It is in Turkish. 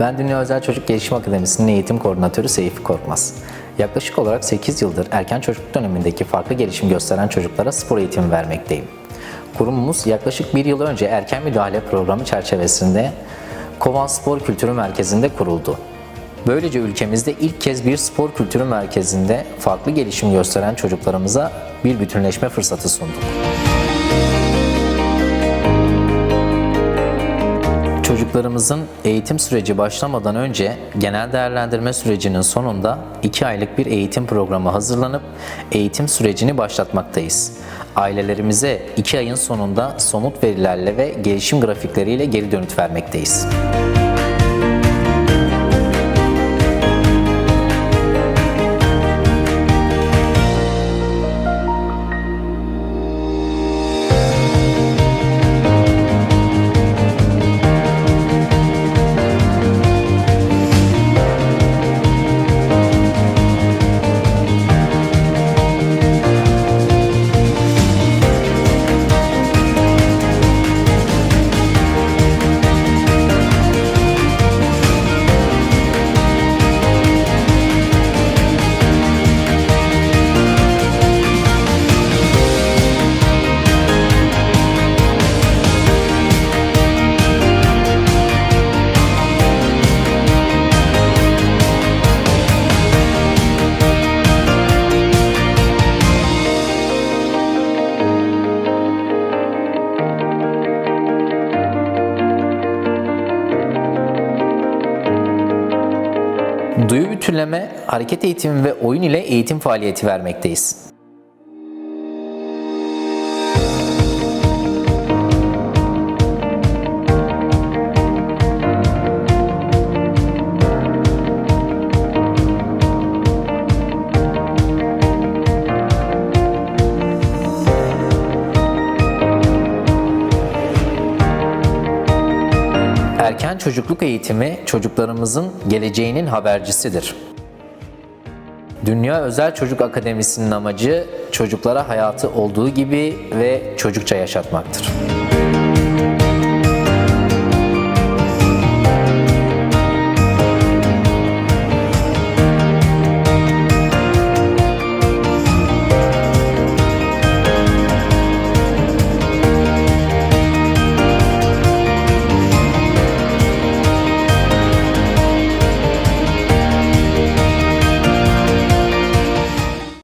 Ben Dünya Özel Çocuk Gelişim Akademisi'nin eğitim koordinatörü Seyfi Korkmaz. Yaklaşık olarak 8 yıldır erken çocukluk dönemindeki farklı gelişim gösteren çocuklara spor eğitimi vermekteyim. Kurumumuz yaklaşık bir yıl önce erken müdahale programı çerçevesinde Kovan Spor Kültürü Merkezi'nde kuruldu. Böylece ülkemizde ilk kez bir spor kültürü merkezinde farklı gelişim gösteren çocuklarımıza bir bütünleşme fırsatı sunduk. Çocuklarımızın eğitim süreci başlamadan önce genel değerlendirme sürecinin sonunda 2 aylık bir eğitim programı hazırlanıp eğitim sürecini başlatmaktayız. Ailelerimize 2 ayın sonunda somut verilerle ve gelişim grafikleriyle geri dönüt vermekteyiz. Duyu bütünleme, hareket eğitimi ve oyun ile eğitim faaliyeti vermekteyiz. Erken çocukluk eğitimi çocuklarımızın geleceğinin habercisidir. Dünya Özel Çocuk Akademisi'nin amacı çocuklara hayatı olduğu gibi ve çocukça yaşatmaktır.